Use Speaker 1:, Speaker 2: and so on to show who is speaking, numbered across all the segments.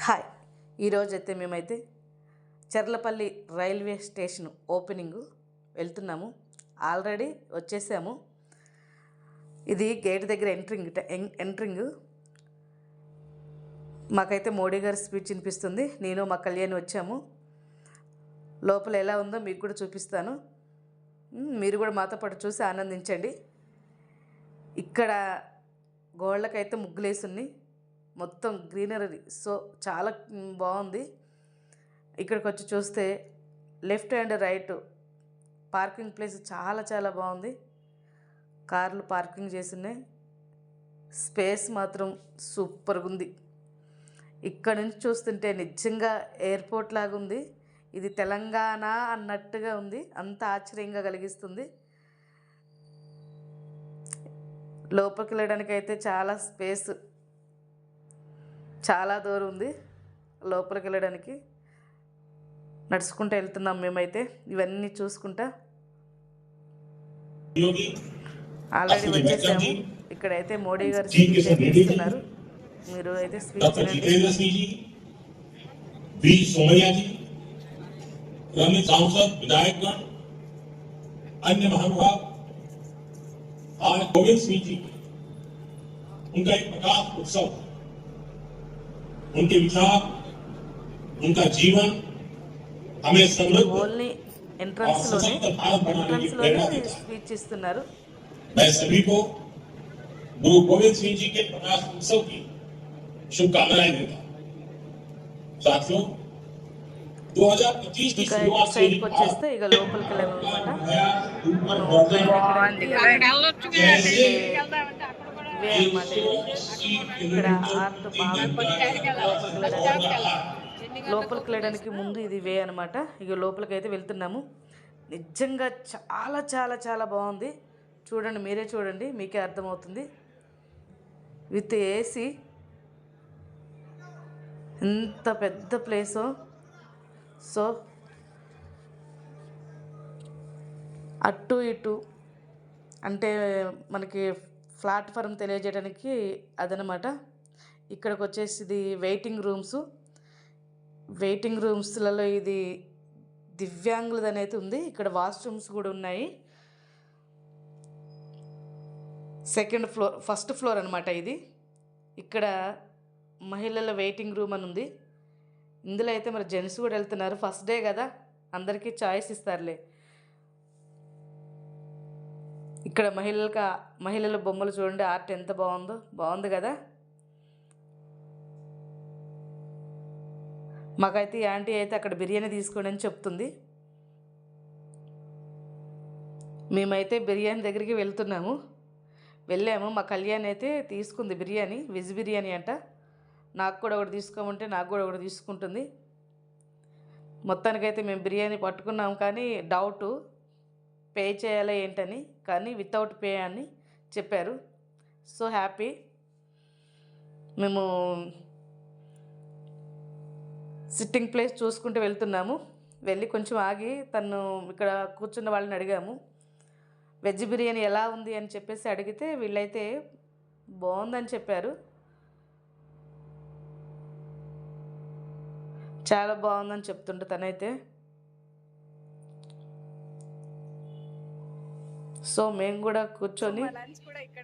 Speaker 1: Hi. ఈరోజు అయితే మేమైతే చెర్లపల్లి రైల్వే స్టేషన్ ఓపెనింగ్ వెళ్తున్నాము. ఆల్రెడీ వచ్చేసాము. ఇది గేట్ దగ్గర ఎంట్రింగ్ ఎంట్రింగ్. మాకైతే మోడీ గారి స్పీచ్ వినిపిస్తుంది. నేను మా కళ్యాణి వచ్చాము. లోపల ఎలా ఉందో మీకు కూడా చూపిస్తాను. మీరు కూడా మాతో పాటు చూసి ఆనందించండి. ఇక్కడ గోళ్ళకైతే ముగ్గులేసున్నాయి. మొత్తం గ్రీనరీ. సో చాలా బాగుంది. ఇక్కడికి వచ్చి చూస్తే left and right parking place చాలా చాలా బాగుంది. కార్లు పార్కింగ్ చేసి ఉన్నాయి స్పేస్ మాత్రం సూపర్గా ఉంది ఇక్కడ నుంచి చూస్తుంటే నిజంగా ఎయిర్పోర్ట్ లాగా ఉంది ఇది తెలంగాణ అన్నట్టుగా ఉంది. అంత ఆశ్చర్యంగా కలిగిస్తుంది. లోపలికి వెళ్ళడానికి అయితే చాలా స్పేస్. చాలా దూరం ఉంది లోపలికి వెళ్ళడానికి నడుచుకుంటూ వెళ్తున్నాం మేమైతే ఇవన్నీ చూసుకుంటా
Speaker 2: योगी
Speaker 1: ఆల్రెడీ వచ్చేసాము ఇక్కడైతే మోడీ గారు
Speaker 2: ठीक है,
Speaker 1: స్పీచ్
Speaker 2: सर, ready
Speaker 1: ఇస్తున్నారు మీరు అయితే స్పీచ్
Speaker 2: डॉक्टर
Speaker 1: వినండి
Speaker 2: जितेंद्र सिंह जी वी सोमैया जी अन्य सांसद विधायकगण अन्य महानुभाव आज गोविंद सिंह जी उनका एक प्रकाश उत्सव उनके विचार उनका जीवन हमें समृद्ध
Speaker 1: ఓన్లీ ఎంట్రన్స్లోనే ఎంట్రన్స్లోనే స్పీచ్ ఇస్తున్నారు
Speaker 2: मैं सभी को गुरु गोविंद सिंह जी के प्रकाश उत्सव की शुभकामनाएं देता हूं साथियों 2025 की
Speaker 1: ఇంకా
Speaker 2: शुरुआत से
Speaker 1: సైడ్కి
Speaker 2: ही
Speaker 1: వచ్చేస్తే ఇక లోపలికి వెళ్ళామన్నమాట ఇవే ఇక్కడ ఆర్ట్ లోపలికి వెళ్ళడానికి ముందు ఇది వే అనమాట ఇక లోపలికి అయితే వెళ్తున్నాము. నిజంగా చాలా చాలా చాలా బాగుంది. చూడండి మీరే చూడండి మీకే అర్థమవుతుంది. With AC. ఎంత పెద్ద ప్లేసో. సో అటు ఇటు అంటే మనకి ప్లాట్ఫారం తెలియజేయడానికి అదనమాట. ఇక్కడికి వచ్చేసి ఇది వెయిటింగ్ రూమ్స్. వెయిటింగ్ రూమ్స్లలో ఇది దివ్యాంగులది అనేది ఉంది ఇక్కడ వాష్రూమ్స్ కూడా ఉన్నాయి సెకండ్ ఫ్లోర్ ఫస్ట్ ఫ్లోర్ అనమాట ఇది. ఇక్కడ మహిళల వెయిటింగ్ రూమ్ అని ఉంది. ఇందులో అయితే మరి జెంట్స్ కూడా వెళ్తున్నారు ఫస్ట్ డే కదా అందరికీ చాయిస్ ఇస్తారులే. ఇక్కడ మహిళలకు మహిళల బొమ్మలు చూడండి ఆర్ట్ ఎంత బాగుందో. బాగుంది కదా? మాకైతే యాంటీ ఆంటీ అయితే అక్కడ బిర్యానీ తీసుకోండి అని చెప్తుంది. మేమైతే బిర్యానీ దగ్గరికి వెళ్తున్నాము. వెళ్ళాము. మా కళ్యాణ్ అయితే తీసుకుంది బిర్యానీ వెజ్ బిర్యానీ అంట. నాకు కూడా ఒకటి తీసుకోమంటే నాకు కూడా ఒకటి తీసుకుంటుంది. మొత్తానికైతే మేము బిర్యానీ పట్టుకున్నాం కానీ డౌటు పే చేయాలా ఏంటని కానీ వితౌట్ పే అని చెప్పారు. So happy. మేము సిట్టింగ్ ప్లేస్ చూసుకుంటూ వెళ్తున్నాము. వెళ్ళి కొంచెం ఆగి తను ఇక్కడ కూర్చున్న వాళ్ళని అడిగాము. వెజ్ బిర్యానీ ఎలా ఉంది అని చెప్పేసి అడిగితే వీళ్ళైతే బాగుందని చెప్పారు. చాలా బాగుందని చెప్తుంటే తనైతే. సో మేము కూడా కూర్చొని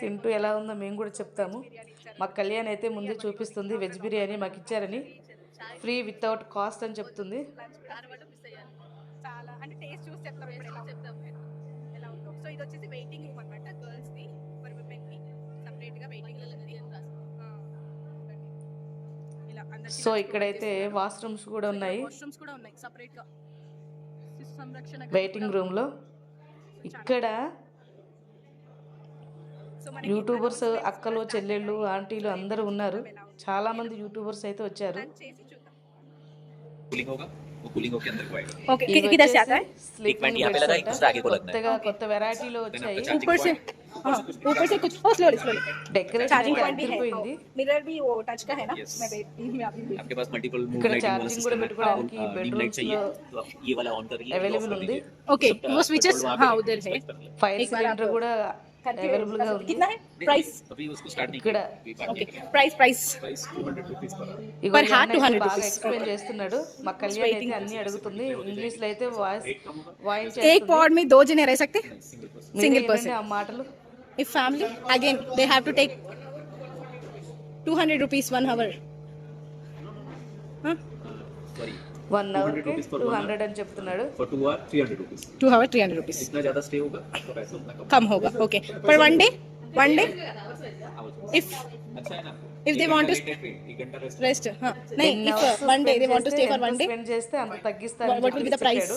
Speaker 1: తింటూ ఎలా ఉందో మేము కూడా చెప్తాము. మా కళ్యాణ్ అయితే ముందే చూపిస్తుంది వెజ్ బిర్యానీ మాకు ఇచ్చారని. ఫ్రీ వితౌట్ కాస్ట్ అని చెప్తుంది.
Speaker 3: సో ఇది వచ్చేసి వెయిటింగ్ రూమ్ అన్నమాట గర్ల్స్ ది ఫర్ విమెన్కి సెపరేట్గా వెయిటింగ్ రూమ్ ఉంది. ఆ, ఇలా అందరికీ
Speaker 1: సో ఇక్కడైతే వాష్రూమ్స్ కూడా ఉన్నాయి.
Speaker 3: వాష్రూమ్స్ కూడా ఉన్నాయి సెపరేట్గా. శిశు సంరక్షణ
Speaker 1: వెయిటింగ్ రూమ్లో ఇక్కడ యూట్యూబర్స్
Speaker 3: announcements
Speaker 1: అక్కలు
Speaker 3: కూడా
Speaker 1: చెల్లెళ్ళు
Speaker 3: start
Speaker 1: ఆంటీలు
Speaker 3: అయ్యాయి.
Speaker 1: అందరూ ఉన్నారు
Speaker 3: ఎలా ఉంది?
Speaker 1: చాలామంది యూట్యూబర్స్ అయితే వచ్చారు
Speaker 3: Plan చేసి చూద్దాం
Speaker 4: कूलिंग होगा वो कूलिंग होके अंदर को आएगा
Speaker 3: ओके
Speaker 1: ఇవి
Speaker 3: किधर से आता है
Speaker 1: వచ్చేసి sleeping
Speaker 4: यहाँ पे
Speaker 1: beds
Speaker 4: लगा है,
Speaker 1: అంట.
Speaker 4: दूसरा आगे को लगता है।
Speaker 1: కొత్తగా కొత్త వెరైటీలో
Speaker 4: देन
Speaker 1: వచ్చాయి
Speaker 4: आपका चार्जिंग
Speaker 3: ऊपर से
Speaker 4: पॉइंट
Speaker 3: हाँ ऊपर से कुछ oh slowly slowly
Speaker 1: decoration
Speaker 3: charging
Speaker 1: అయితే
Speaker 3: पॉइंट भी है
Speaker 1: అదిరిపోయింది
Speaker 3: मिरर भी वो टच का है ना
Speaker 4: Yes.
Speaker 3: मैं वेट मैं अभी भी
Speaker 4: आपके पास मल्टीपल मूव
Speaker 1: ఇక్కడ
Speaker 4: लाइटिंग वाला
Speaker 1: ఛార్జింగ్ కూడా
Speaker 4: सिस्टम है
Speaker 1: పెట్టుకోవడానికి
Speaker 4: डीम लाइट
Speaker 1: బెడ్రూమ్స్
Speaker 4: चाहिए
Speaker 1: లో
Speaker 4: तो आप ये वाला ऑन करिए ये
Speaker 1: available
Speaker 4: off कर
Speaker 1: ఉంది.
Speaker 4: दीजिए
Speaker 3: ओके
Speaker 4: सबका
Speaker 3: वो स्विचेस
Speaker 4: control वहाँ पे
Speaker 3: हाँ
Speaker 4: है,
Speaker 3: उधर है
Speaker 4: select कर लें।
Speaker 1: ఫైర్
Speaker 3: एक बार
Speaker 1: సిలిండర్
Speaker 3: आप
Speaker 1: కూడా Available గా ఉంది.
Speaker 3: कितना है प्राइस
Speaker 4: अभी उसको स्टार्ट नहीं
Speaker 1: ఇక్కడ
Speaker 4: किया
Speaker 3: okay price price
Speaker 4: price two hundred rupees per hour
Speaker 1: ఇగో
Speaker 3: Per
Speaker 1: ఈ
Speaker 3: hat
Speaker 1: అన్న అయితే
Speaker 3: 200
Speaker 1: బాగా
Speaker 3: rupees.
Speaker 1: ఎక్స్ప్లెయిన్ చేస్తున్నాడు మా కళ్యాణ్ అయితే అన్ని అడుగుతుంది ఇంగ్లీష్ లో అయితే వాయిస్ వాయిస్
Speaker 3: एक पॉड में दो जने रह सकते
Speaker 1: single
Speaker 3: single person.
Speaker 1: ఆ మాటలు
Speaker 3: if family again they have to take 200 rupees one hour huh?
Speaker 4: Sorry
Speaker 1: one hour కి
Speaker 4: rupees per
Speaker 1: two
Speaker 4: one
Speaker 1: hundred అని చెప్తున్నాడు
Speaker 4: for two hour three hundred rupees
Speaker 3: two hour 300 rupees
Speaker 4: जितना ज्यादा stay होगा तो पैसा उतना कम
Speaker 3: कम होगा okay पर one day one day if
Speaker 4: अच्छा है ना ఇఫ్ దే
Speaker 3: వాంట్ రెస్ట్ నై if one day they want to stay for one day
Speaker 1: spend చేస్తే అంత తగ్గిస్తారు
Speaker 3: what will be the price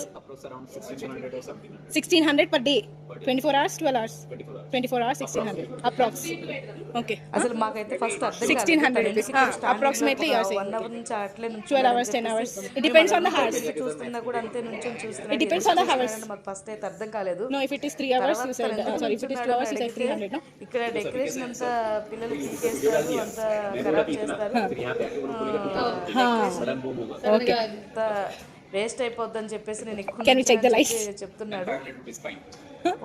Speaker 4: 1600
Speaker 3: per day 24 hours 12 hours
Speaker 4: 24 hours
Speaker 3: 1600 approx okay
Speaker 1: అసలు మాకైతే first అర్థం
Speaker 3: 1600 రూపీస్ అప్రాక్సిమేట్లీ యూస్
Speaker 1: 1 అవర్ నుంచి అట్లే
Speaker 3: 12 hours 10 hours it depends on the hours
Speaker 1: చూస్తున్నా కూడా అంతే నుంచి చూస్తున్నా
Speaker 3: it depends on the hours
Speaker 1: మాకు ఫస్ట్ అయితే అర్థం కాలేదు.
Speaker 3: No if it is 3 hours sorry if it is 2 hours 300
Speaker 1: ఇక్కడ డెకరేషన్ అంతా పిల్లలు తీసేస్తారు అంతా ఖరాబ్ చేస్తారు
Speaker 4: फिर यहाँ पे आके वो बोलेगा कि
Speaker 3: हाँ
Speaker 4: सडन वो होगा
Speaker 3: okay
Speaker 1: అంతా వేస్ట్ అయిపోద్దని చెప్పేసి నేను ఎక్కువ
Speaker 3: Can we check the
Speaker 1: అని
Speaker 3: lights?
Speaker 1: చెప్పి చెప్తున్నాడు
Speaker 4: 500 rupees fine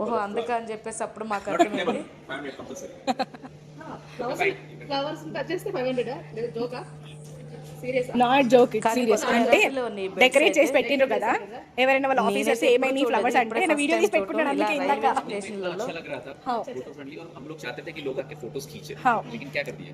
Speaker 1: ఓహో అందుక అని చెప్పేసి అప్పుడు మాకు అర్థమైంది
Speaker 4: 500 compulsory
Speaker 3: నాట్ జోక్ ఇట్
Speaker 1: కానీ
Speaker 3: సీరియస్
Speaker 1: కొంచెం
Speaker 3: అంటే
Speaker 1: వెరైటీలో ఉన్నాయి beds
Speaker 3: డెకరేట్ చేసి
Speaker 1: అయితే.
Speaker 3: పెట్టిండ్రు కదా ఎవరైనా వాళ్ళ ఆఫీసర్స్
Speaker 1: నేనైతే
Speaker 3: ఏమైనా
Speaker 1: ఎప్పుడు
Speaker 3: ఫ్లవర్స్
Speaker 1: చూడలేదు.
Speaker 3: అంటే
Speaker 1: ఇప్పుడే
Speaker 3: నేను వీడియో
Speaker 1: first
Speaker 3: తీసి
Speaker 1: time
Speaker 3: పెట్టుకున్నాను
Speaker 1: చూడటం.
Speaker 3: అందుకే
Speaker 1: ఇలా
Speaker 3: ఇందాక
Speaker 1: రైల్వే స్టేషన్లలో
Speaker 4: अच्छा लग रहा था
Speaker 3: हाँ।
Speaker 4: फोटो फ्रेंडली और हम लोग चाहते थे कि लोग आके फोटोज खींचे
Speaker 3: हाँ।
Speaker 4: लेकिन क्या कर दिया